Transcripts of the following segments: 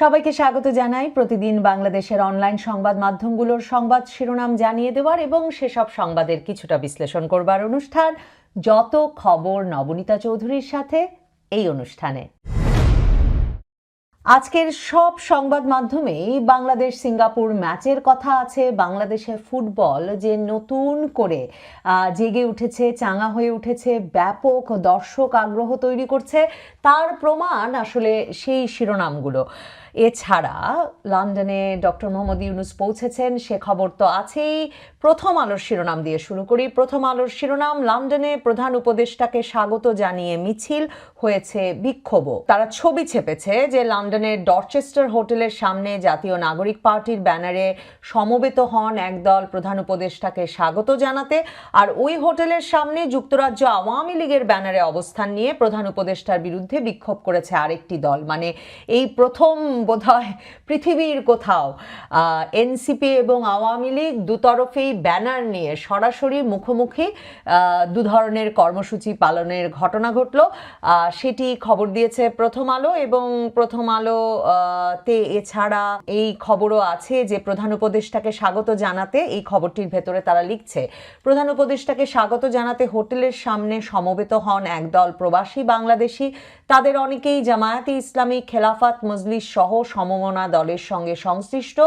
সবাইকে স্বাগত জানাই। প্রতিদিন বাংলাদেশের অনলাইন সংবাদ মাধ্যমগুলোর সংবাদ শিরোনাম জানিয়ে দেওয়ার এবং সেসব সংবাদের কিছুটা বিশ্লেষণ করবার অনুষ্ঠান। যত খবর নবনীতা চৌধুরীর সাথে, এই অনুষ্ঠানে। আজকের সব সংবাদ মাধ্যমেই বাংলাদেশ সিঙ্গাপুর ম্যাচের কথা আছে। বাংলাদেশের ফুটবল যে নতুন করে জেগে উঠেছে, চাঙা হয়ে উঠেছে, ব্যাপক দর্শক আগ্রহ তৈরি করছে, তার প্রমাণ আসলে সেই শিরোনামগুলো। এছাড়া লন্ডনে ডক্টর মোহাম্মদ ইউনুস পৌঁছেছেন, সে খবর তো আছেই। প্রথম আলোর শিরোনাম দিয়ে শুরু করি। প্রথম আলোর শিরোনাম, লন্ডনে প্রধান উপদেষ্টাকে স্বাগত জানিয়ে মিছিল হয়েছে বিক্ষোভ তারা ছবি ছেপেছে যে লন্ডনের ডরচেস্টার হোটেলের সামনে জাতীয় নাগরিক পার্টির ব্যানারে সমবেত হন একদল প্রধান উপদেষ্টাকে স্বাগত জানাতে। আর ওই হোটেলের সামনে যুক্তরাজ্য আওয়ামী লীগের ব্যানারে অবস্থান নিয়ে প্রধান উপদেষ্টার বিরুদ্ধে বিক্ষোভ করেছে আরেকটি দল। মানে এই প্রথম বোধহয় পৃথিবীর কোথাও। এনসিপি এবং আওয়ামী লীগ দুতরফেই ব্যানার নিয়ে সরাসরি মুখোমুখি দু ধরনের কর্মসূচি পালনের ঘটনা ঘটল। সেটি খবর দিয়েছে প্রথম আলো এবং প্রথম আলো তে এছাড়া এই খবরও আছে যে প্রধান উপদেষ্টাকে স্বাগত জানাতে এই খবরটির ভেতরে তারা লিখছে, প্রধান উপদেষ্টাকে স্বাগত জানাতে হোটেলের সামনে সমবেত হন একদল প্রবাসী বাংলাদেশি। তাদের অনেকেই জামায়াতে ইসলামী খেলাফাত মজলিস সহ সমমনা দলের সঙ্গে সংশ্লিষ্ট।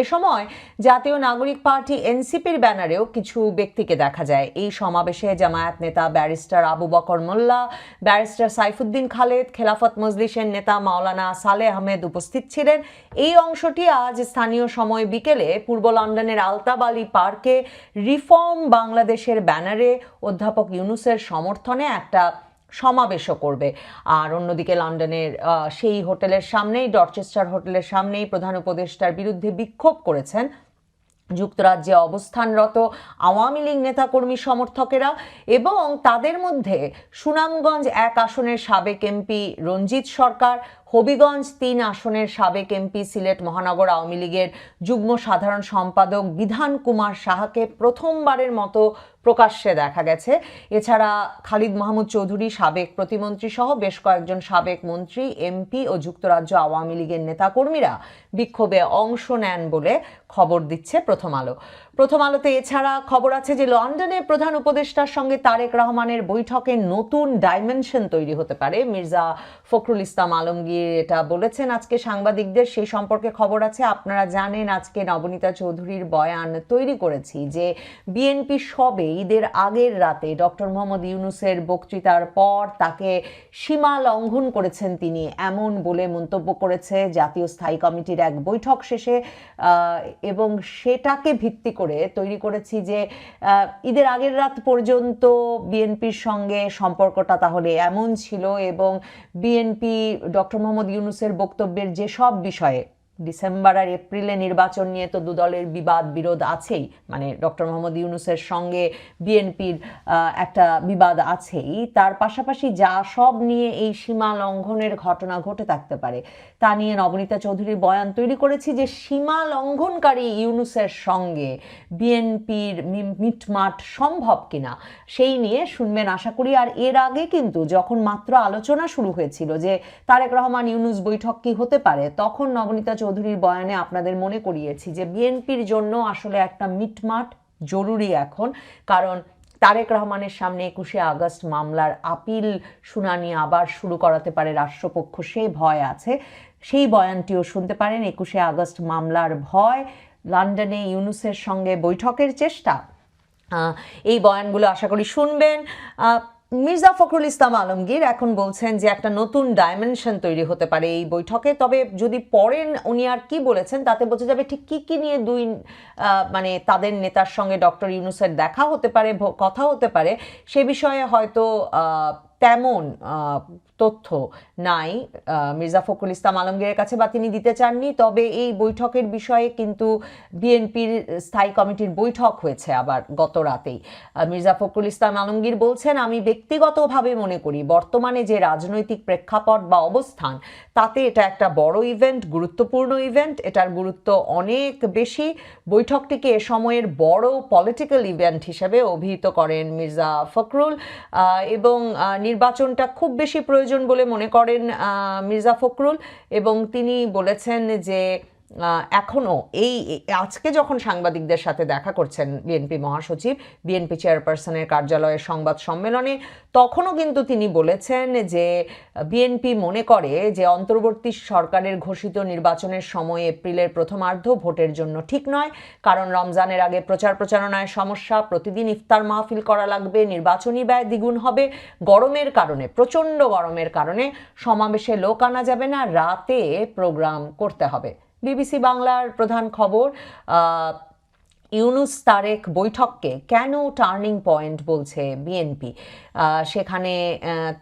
এ সময় জাতীয় নাগরিক পার্টি এনসিপির ব্যানারেও কিছু ব্যক্তিকে দেখা যায়। এই সমাবেশে জামায়াত নেতা ব্যারিস্টার আবু বকর মোল্লা, ব্যারিস্টার সাইফুদ্দিন খালেদ, খেলাফত মজলিসের নেতা মাওলানা সালে আহমেদ উপস্থিত ছিলেন। এই অংশটি আজ স্থানীয় সময় বিকেলে পূর্ব লন্ডনের আলতাব আলী পার্কে রিফর্ম বাংলাদেশের ব্যানারে অধ্যাপক ইউনুসের সমর্থনে একটা সমাবেশও করবে। আর অন্যদিকে লন্ডনের সেই হোটেলের সামনেই, ডরচেস্টার হোটেলের সামনেই প্রধান উপদেষ্টার বিরুদ্ধে বিক্ষোভ করেছেন যুক্তরাজ্যে অবস্থানরত আওয়ামী লীগ নেতাকর্মী সমর্থকেরা এবং তাদের মধ্যে সুনামগঞ্জ এক আসনের সাবেক এমপি রঞ্জিত সরকার হবিগঞ্জ তিন আসনের সাবেক এমপি সিলেট মহানগর আওয়ামী লীগের যুগ্ম সাধারণ সম্পাদক বিধান কুমার সাহাকে প্রথমবারের মতো প্রকাশ্যে দেখা গেছে। এছাড়া খালিদ মাহমুদ চৌধুরী সাবেক প্রতিমন্ত্রী সহ বেশ কয়েকজন সাবেক মন্ত্রী, এমপি ও যুক্তরাজ্য আওয়ামী লীগের নেতাকর্মীরা বিক্ষোভে অংশ নেন বলে খবর দিচ্ছে প্রথম আলো। প্রথম আলোতে এছাড়া খবর আছে যে লন্ডনে প্রধান উপদেষ্টার সঙ্গে তারেক রহমানের বৈঠকে নতুন ডাইমেনশন তৈরি হতে পারে। মির্জা ফখরুল ইসলাম আলমগীর এটা বলেছেন আজকে সাংবাদিকদের। সেই সম্পর্কে খবর আছে, আপনারা জানেন আজকে নবনীতা চৌধুরীর বয়ান তৈরি করেছি যে বিএনপি সবে ঈদের আগের রাতে ডক্টর মোহাম্মদ ইউনুসের বক্তৃতার পর তাকে সীমা লঙ্ঘন করেছেন তিনি এমন বলে মন্তব্য করেছে জাতীয় স্থায়ী কমিটির এক বৈঠক শেষে এবং সেটাকে ভিত্তি করে তৈরি করেছি যে ঈদের আগের রাত পর্যন্ত বিএনপির সঙ্গে সম্পর্কটা তাহলে এমন ছিল এবং বিএনপি ডক্টর মোহাম্মদ ইউনুসের বক্তব্যের যেসব বিষয়ে ডিসেম্বর আর এপ্রিলে নির্বাচন নিয়ে তো দুদলের বিবাদ বিরোধ আছেই মানে ডক্টর মোহাম্মদ ইউনুসের সঙ্গে বিএনপির একটা বিবাদ আছেই, তার পাশাপাশি যা সব নিয়ে এই সীমা লঙ্ঘনের ঘটনা ঘটে থাকতে পারে। তা নিয়ে নবনীতা চৌধুরীর বয়ান তৈরি করেছি যে সীমা লঙ্ঘনকারী ইউনুসের সঙ্গে বিএনপির মিটমাট সম্ভব কিনা, সেই নিয়ে শুনবেন আশা করি। আর এর আগে কিন্তু যখন মাত্র আলোচনা শুরু হয়েছিল যে তারেক রহমান ইউনুস বৈঠক কি হতে পারে, তখন নবনীতা চৌধুরীর বয়ানে আপনাদের মনে করিয়েছি যে বিএনপির জন্য আসলে একটা মিটমাট জরুরি এখন, কারণ তারেক রহমানের সামনে একুশে আগস্ট মামলার আপিল শুনানি আবার শুরু করাতে পারে রাষ্ট্রপক্ষ, সে ভয় আছে। সেই বয়ানটিও শুনতে পারেন। একুশে আগস্ট মামলার ভয়, লন্ডনে ইউনুসের সঙ্গে বৈঠকের চেষ্টা। এই বয়ানগুলো আশা করি শুনবেন। মির্জা ফখরুল ইসলাম আলমগীর এখন বলছেন যে একটা নতুন ডাইমেনশন তৈরি হতে পারে এই বৈঠকে। তবে যদি পড়েন উনি আর কি বলেছেন তাতে বোঝা যাবে ঠিক কী কী নিয়ে দুই মানে তাদের নেতার সঙ্গে ডক্টর ইউনুসের দেখা হতে পারে কথা হতে পারে। সে বিষয়ে হয়তো তেমন তথ্য নাই মির্জা ফখরুল ইসলাম আলমগীরের কাছে বা তিনি দিতে চাননি, তবে এই বৈঠকের বিষয়ে কিন্তু বিএনপির স্থায়ী কমিটির বৈঠক হয়েছে আবার গত রাতেই। মির্জা ফখরুল ইসলাম আলমগীর বলছেন, আমি ব্যক্তিগতভাবে মনে করি বর্তমানে যে রাজনৈতিক প্রেক্ষাপট বা অবস্থান, তাতে এটা একটা বড় ইভেন্ট গুরুত্বপূর্ণ ইভেন্ট এটার গুরুত্ব অনেক বেশি। বৈঠকটিকে এ সময়ের বড় পলিটিক্যাল ইভেন্ট হিসেবে অভিহিত করেন মির্জা ফখরুল এবং নির্বাচনটা খুব বেশি প্রয়োজন প্রয়োজন বলে মনে করেন মির্জা ফখরুল এবং তিনি বলেছেন যে আহ, এখনও এই এই- আজকে যখন সাংবাদিকদের সাথে দেখা করছেন বিএনপি মহাসচিব বিএনপি চেয়ারপারসনের কার্যালয়ের সংবাদ সম্মেলনে তখনও কিন্তু তিনি বলেছেন যে বিএনপি মনে করে যে অন্তর্বর্তী সরকারের ঘোষিত নির্বাচনের সময় এপ্রিলের প্রথমার্ধ ভোটের জন্য ঠিক নয়। কারণ রমজানের আগে প্রচার প্রচারণায় সমস্যা প্রতিদিন ইফতার মাহফিল করা লাগবে নির্বাচনী ব্যয় দ্বিগুণ হবে গরমের কারণে প্রচণ্ড গরমের কারণে সমাবেশে লোক আনা যাবে না রাতে প্রোগ্রাম করতে হবে। বিবিসি বাংলার প্রধান খবর ইউনুস তারেক বৈঠককে কেন টার্নিং পয়েন্ট বলছে বিএনপি? সেখানে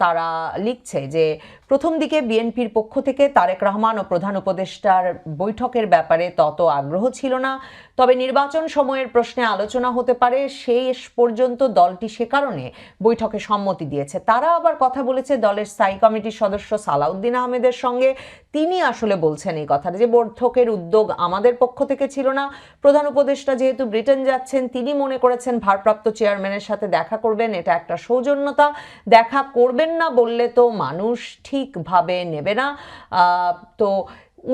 তারা লিখছে যে প্রথম দিকে বিএনপির পক্ষ থেকে তারেক রহমান ও প্রধান উপদেষ্টার বৈঠকের ব্যাপারে তত আগ্রহ ছিল না। তবে নির্বাচন সময়ের প্রশ্নে আলোচনা হতে পারে, শেষ পর্যন্ত দলটি সে কারণে বৈঠকে সম্মতি দিয়েছে। তারা আবার কথা বলেছে দলের স্থায়ী কমিটির সদস্য সালাউদ্দিন আহমেদের সঙ্গে। তিনি আসলে বলছেন এই কথাটা যে বৈঠকের উদ্যোগ আমাদের পক্ষ থেকে ছিল না। প্রধান উপদেষ্টা যেহেতু ব্রিটেন যাচ্ছেন, তিনি মনে করেছেন ভারপ্রাপ্ত চেয়ারম্যানের সাথে দেখা করবেন, এটা একটা সৌজন্যতা দেখা করবেন না বললে তো মানুষ ঠিকভাবে নেবে না। তো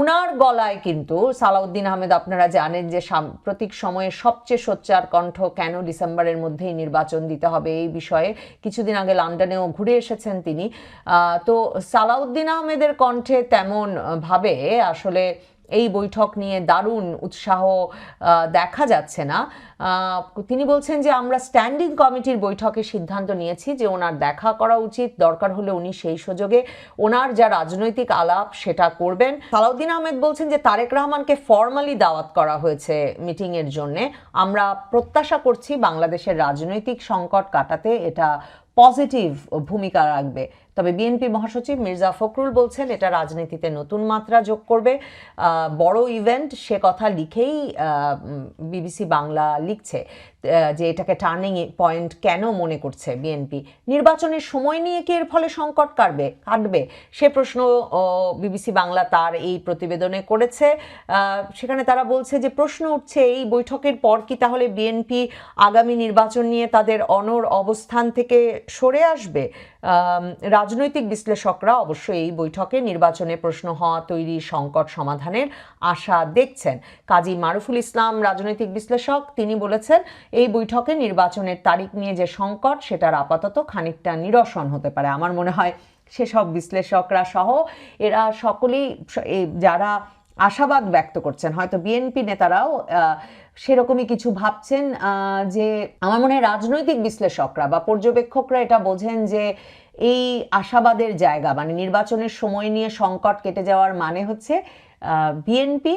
উনার গলায় কিন্তু সালাউদ্দিন আহমেদ আপনারা জানেন যে সাম্প্রতিক সময়ে সবচেয়ে সোচ্চার কণ্ঠ কেন ডিসেম্বরের মধ্যেই নির্বাচন দিতে হবে এই বিষয়ে কিছুদিন আগে লন্ডনেও ঘুরে এসেছেন তিনি। তো সালাউদ্দিন আহমেদের কণ্ঠে তেমন আহ, ভাবে আসলে এই বৈঠক নিয়ে দারুণ উৎসাহ দেখা যাচ্ছে না। তিনি বলছেন যে, আমরা স্ট্যান্ডিং কমিটির বৈঠকে সিদ্ধান্ত নিয়েছি যে, ওনার দেখা করা উচিত। দরকার হলে উনি সেই সুযোগে ওনার যা রাজনৈতিক আলাপ, সেটা করবেন। সালাউদ্দিন আহমেদ বলছেন যে, তারেক রহমানকে ফর্মালি দাওয়াত করা হয়েছে মিটিং এর জন্য। আমরা প্রত্যাশা করছি বাংলাদেশের রাজনৈতিক সংকট কাটাতে এটা পজিটিভ ভূমিকা রাখবে। তবে বিএনপি মহাসচিব মির্জা ফখরুল বলছেন, এটা রাজনীতিতে নতুন মাত্রা যোগ করবে। বড় ইভেন্ট সে কথা লিখেই বিবিসি বাংলা লিখছে। যে এটাকে টার্নিং পয়েন্ট কেন মনে করছে বিএনপি নির্বাচনের সময় নিয়ে কি এর ফলে সংকট কাটবে? কাটবে? সে প্রশ্ন বিবিসি বাংলা তার এই প্রতিবেদনে করেছে। সেখানে তারা বলছে যে প্রশ্ন উঠছে, এই বৈঠকের পর কি তাহলে বিএনপি আগামী নির্বাচন নিয়ে তাদের অনর অবস্থান থেকে সরে আসবে? রাজনৈতিক বিশ্লেষকরা অবশ্যই এই বৈঠকে নির্বাচনে প্রশ্ন হওয়া, তৈরি সংকট সমাধানের আশা দেখছেন। কাজী মারুফুল ইসলাম, রাজনৈতিক বিশ্লেষক, তিনি বলেছেন এই বৈঠকে নির্বাচনের তারিখ নিয়ে যে সংকট, সেটার আপাতত খানিকটা নিরসন হতে পারে। আমার মনে হয় সেসব বিশ্লেষকরা সহ এরা সকলেই যারা আশাবাদ ব্যক্ত করছেন, হয়তো বিএনপি নেতারাও সেরকমই কিছু ভাবছেন যে আমার মনে হয় রাজনৈতিক বিশ্লেষকরা বা পর্যবেক্ষকরা এটা বোঝেন যে এই আশাবাদের জায়গা মানে নির্বাচনের সময় নিয়ে সংকট কেটে যাওয়ার মানে হচ্ছে বিএনপি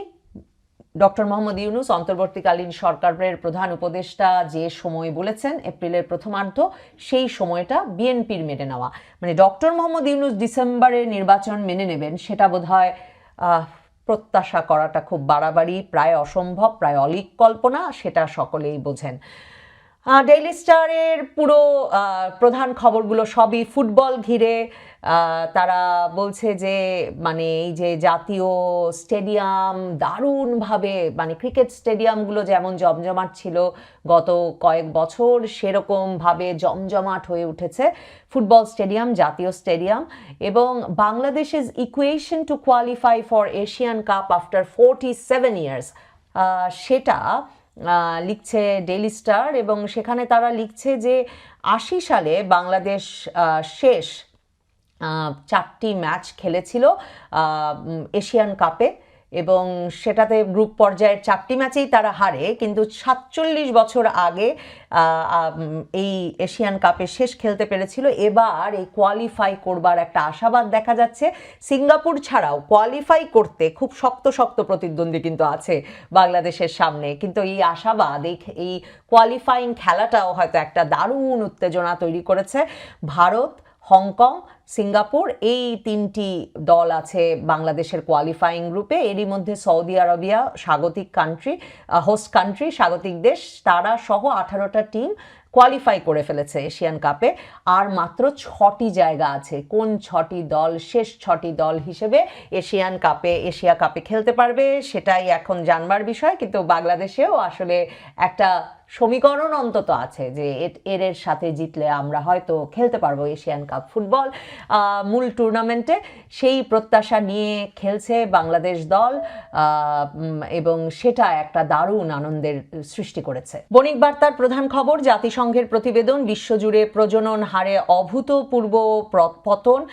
ডক্টর মোহাম্মদ ইউনুস অন্তর্বর্তীকালীন সরকারের প্রধান উপদেষ্টা যে সময় বলেছেন, এপ্রিলের প্রথমার্ধ, সেই সময়টা বিএনপির মেনে নেওয়া। মানে ডক্টর মোহাম্মদ ইউনুস ডিসেম্বরে নির্বাচন মেনে নেবেন, সেটা বোধহয় প্রত্যাশা করাটা খুব বাড়াবাড়ি, প্রায় অসম্ভব, প্রায় অলিক কল্পনা, সেটা সকলেই বোঝেন। ডেইলি স্টারের পুরো প্রধান খবরগুলো সবই ফুটবল ঘিরে তারা বলছে যে মানে এই যে জাতীয় স্টেডিয়াম দারুণভাবে মানে ক্রিকেট স্টেডিয়ামগুলো যেমন জমজমাট ছিল গত কয়েক বছর, সেরকমভাবে জমজমাট হয়ে উঠেছে। ফুটবল স্টেডিয়াম, জাতীয় স্টেডিয়াম এবং বাংলাদেশ বাংলাদেশের equation to qualify for Asian cup after forty seven years সেটা লিখছে ডেইলি স্টার এবং সেখানে তারা লিখছে যে, আশি সালে বাংলাদেশ শেষ চারটি ম্যাচ খেলেছিল এশিয়ান কাপে এবং সেটাতে গ্রুপ পর্যায়ের চারটি ম্যাচেই তারা হারে, কিন্তু সাতচল্লিশ বছর আগে এই এশিয়ান কাপে শেষ খেলতে পেরেছিল। এবার এই কোয়ালিফাই করবার একটা আশাবাদ দেখা যাচ্ছে। সিঙ্গাপুর ছাড়াও কোয়ালিফাই করতে খুব শক্ত শক্ত প্রতিদ্বন্দ্বী কিন্তু আছে বাংলাদেশের সামনে। কিন্তু এই আশাবাদ, এই এই কোয়ালিফাইং খেলাটাও হয়তো একটা দারুণ উত্তেজনা তৈরি করেছে। ভারত, হংকং সিঙ্গাপুর, এই তিনটি দল আছে বাংলাদেশের কোয়ালিফাইং গ্রুপে এরই মধ্যে সৌদি আরবিয়া, স্বাগতিক কান্ট্রি হোস্ট কান্ট্রি স্বাগতিক দেশ, তারা সহ আঠারোটা টিম কোয়ালিফাই করে ফেলেছে এশিয়ান কাপে। আর মাত্র ছটি জায়গা আছে, কোন ছটি দল শেষ ছটি দল হিসেবে এশিয়ান কাপে, এশিয়া কাপে খেলতে পারবে সেটাই এখন জানবার বিষয়। কিন্তু বাংলাদেশেও আসলে একটা সমীকরণ অন্তত আছে যে এর- এর সাথে জিতলে আমরা হয়তো খেলতে পারব এশিয়ান কাপ ফুটবল। মূল টুর্নামেন্টে সেই প্রত্যাশা নিয়ে খেলছে বাংলাদেশ দল এবং সেটা একটা দারুণ আনন্দের সৃষ্টি করেছে। বণিক বার্তার প্রধান খবর, জাতিসংঘের প্রতিবেদন, বিশ্বজুড়ে প্রজনন হারে অভূতপূর্ব পতন।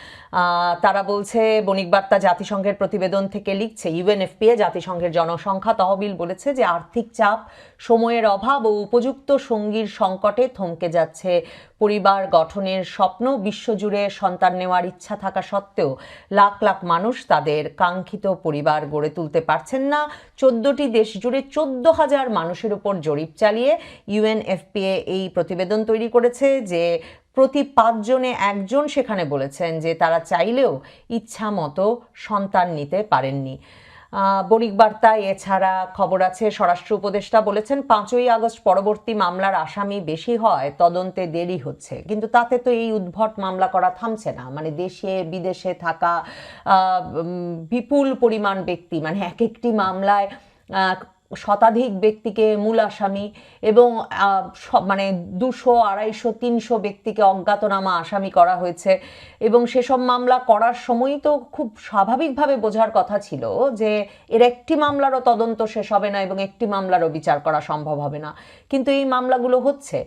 তারা বলছে, বণিক বার্তা জাতিসংঘের প্রতিবেদন থেকে লিখছে, ইউএনএফপিএ, জাতিসংঘের জনসংখ্যা তহবিল বলেছে যে আর্থিক চাপ সময়ের অভাব ও উপযুক্ত সঙ্গীর সংকটে থমকে যাচ্ছে। পরিবার গঠনের স্বপ্ন, বিশ্বজুড়ে সন্তান নেওয়ার ইচ্ছা থাকা সত্ত্বেও লাখ লাখ মানুষ তাদের কাঙ্ক্ষিত পরিবার গড়ে তুলতে পারছেন না। চোদ্দটি দেশ জুড়ে চোদ্দ হাজার মানুষের উপর জরিপ চালিয়ে ইউএনএফপিএ এই প্রতিবেদন তৈরি করেছে যে প্রতি পাঁচজনে একজন সেখানে বলেছেন যে তারা চাইলেও ইচ্ছা মতো সন্তান নিতে পারেননি। বণিক বার্তায় এছাড়া খবর আছে, স্বরাষ্ট্র উপদেষ্টা বলেছেন, পাঁচই আগস্ট পরবর্তী মামলার আসামি বেশি হয়, তদন্তে দেরি হচ্ছে। কিন্তু তাতে তো এই উদ্ভট মামলা করা থামছে না। মানে দেশে, বিদেশে থাকা বিপুল পরিমাণ ব্যক্তি মানে এক একটি মামলায় শতাধিক ব্যক্তিকে মূল আসামি এবং মানে দুশো, আড়াইশো, তিনশো ব্যক্তিকে অজ্ঞাতনামা আসামি করা হয়েছে। এবং সেসব মামলা করার সময়ই তো খুব স্বাভাবিকভাবে বোঝার কথা ছিল যে এর একটি মামলারও তদন্ত শেষ হবে না এবং একটি মামলারও বিচার করা সম্ভব হবে না। কিন্তু এই মামলাগুলো হচ্ছে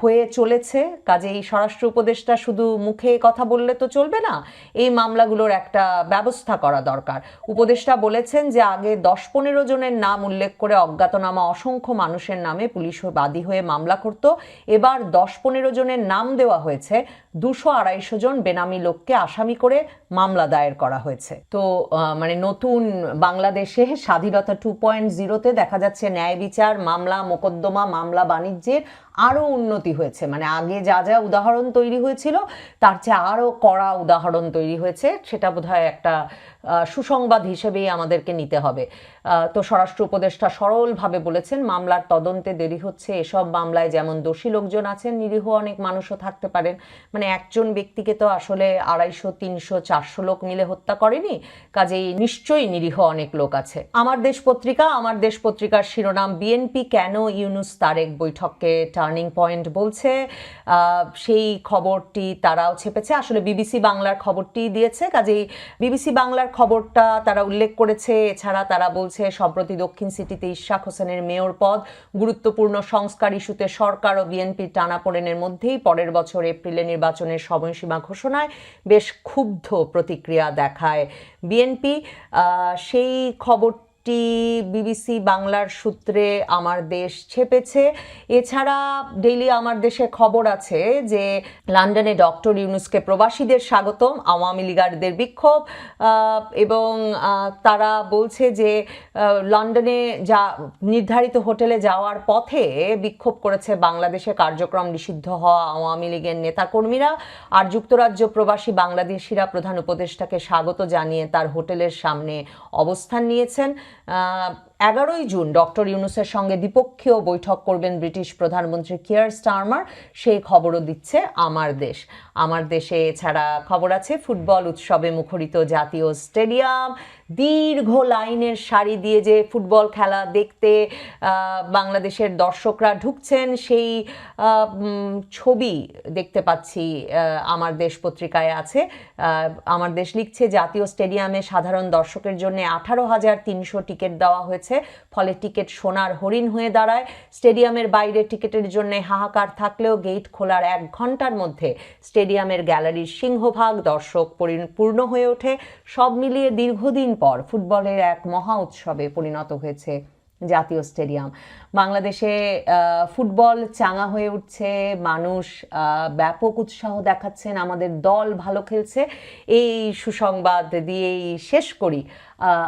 হয়ে চলেছে। কাজে এই স্বরাষ্ট্র উপদেষ্টা শুধু মুখে কথা বললে তো চলবে না, এই মামলাগুলোর একটা ব্যবস্থা করা দরকার। উপদেষ্টা বলেছেন যে আগে দশ পনেরো জনের নাম উল্লেখ করে অজ্ঞাতনামা অসংখ্য মানুষের নামে পুলিশ বাদী হয়ে মামলা করত। এবার দশ পনেরো জনের নাম দেওয়া হয়েছে। দুশো আড়াইশো জন বেনামি লোককে আসামি করে মামলা দায়ের করা হয়েছে। তো মানে নতুন বাংলাদেশে স্বাধীনতা টু পয়েন্ট জিরোতে দেখা যাচ্ছে ন্যায় বিচার, মামলা, মোকদ্দমা, মামলা বাণিজ্যের আরও উন্নতি হয়েছে। মানে আগে যা যা উদাহরণ তৈরি হয়েছিল, তার চেয়ে আরও কড়া উদাহরণ তৈরি হয়েছে। সেটা বোধহয় একটা সুসংবাদ হিসেবেই আমাদেরকে নিতে হবে। তো স্বরাষ্ট্র উপদেষ্টা সরলভাবে বলেছেন, মামলার তদন্তে দেরি হচ্ছে, এসব মামলায় যেমন দোষী লোকজন আছেন, নিরীহ অনেক মানুষও থাকতে পারেন। মানে একজন ব্যক্তিকে তো আসলে আড়াইশো, তিনশো, চারশো লোক মিলে হত্যা করেনি, কাজেই নিশ্চয়ই নিরীহ অনেক লোক আছে। আমার দেশ পত্রিকা, আমার দেশ পত্রিকার শিরোনাম, বিএনপি কেন ইউনুস তারেক বৈঠককে টার্নিং পয়েন্ট বলছে সেই খবরটি তারাও ছেপেছে। আসলে বিবিসি বাংলার খবরটি দিয়েছে, কাজেই বিবিসি বাংলার খবরটা তারা উল্লেখ করেছে। এছাড়া তারা বলছে, সম্প্রতি দক্ষিণ সিটিতে ইশাক হোসেনের মেয়র পদ গুরুত্বপূর্ণ সংস্কার ইস্যুতে সরকার ও বিএনপির টানাপোড়েনের মধ্যেই পরের বছর এপ্রিলে নির্বাচনের সময়সীমা ঘোষণায় বেশ ক্ষুব্ধ প্রতিক্রিয়া দেখায় বিএনপি। সেই খবরটি বিবিসি বাংলার সূত্রে আমার দেশ ছেপেছে। এছাড়া ডেইলি আমার দেশে খবর আছে যে লন্ডনে ডক্টর ইউনুসকে প্রবাসীদের স্বাগতম, আওয়ামী লীগারদের বিক্ষোভ এবং তারা বলছে যে লন্ডনে যা নির্ধারিত হোটেলে যাওয়ার পথে বিক্ষোভ করেছে বাংলাদেশে কার্যক্রম নিষিদ্ধ হওয়া আওয়ামী লীগের নেতাকর্মীরা আর যুক্তরাজ্য প্রবাসী বাংলাদেশিরা প্রধান উপদেষ্টাকে স্বাগত জানিয়ে তার হোটেলের সামনে অবস্থান নিয়েছেন। Uh, এগারোই জুন ডক্টর ইউনুসের সঙ্গে দ্বিপক্ষীয় বৈঠক করবেন ব্রিটিশ প্রধানমন্ত্রী কিয়ার স্টারমার। সেই খবরও দিচ্ছে আমার দেশ। আমার দেশে এছাড়া খবর আছে, ফুটবল উৎসবে মুখরিত জাতীয় স্টেডিয়াম, দীর্ঘ লাইনের সারি দিয়ে যে ফুটবল খেলা দেখতে বাংলাদেশের দর্শকরা ঢুকছেন, সেই ছবি দেখতে পাচ্ছি আমার দেশ পত্রিকায় আছে। আমার দেশ লিখছে, জাতীয় স্টেডিয়ামে সাধারণ দর্শকের জন্য আঠারো হাজার তিনশো টিকিট দেওয়া হয়েছে। ফলে টিকিট সোনার হরিণ হয়ে দাঁড়ায়। স্টেডিয়ামের বাইরে টিকিটের জন্য হাহাকার থাকলেও গেট খোলার এক ঘণ্টার মধ্যে স্টেডিয়ামের গ্যালারির সিংহভাগ দর্শক পরি- পূর্ণ হয়ে ওঠে। সব মিলিয়ে দীর্ঘদিন পর ফুটবলের এক মহা উৎসবে পরিণত হয়েছে জাতীয় স্টেডিয়াম। বাংলাদেশে ফুটবল চাঙা হয়ে উঠছে। মানুষ ব্যাপক উৎসাহ দেখাচ্ছেন। আমাদের দল ভালো খেলছে। এই সুসংবাদ দিয়েই শেষ করি।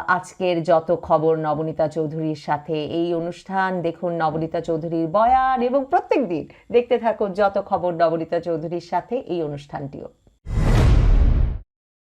আজকের যত খবর নবনীতা চৌধুরীর সাথে, এই অনুষ্ঠান দেখুন নবনীতা চৌধুরীর বয়ান এবং প্রত্যেক দিন দেখতে থাকুন যত খবর নবনীতা চৌধুরীর সাথে এই অনুষ্ঠানটিও।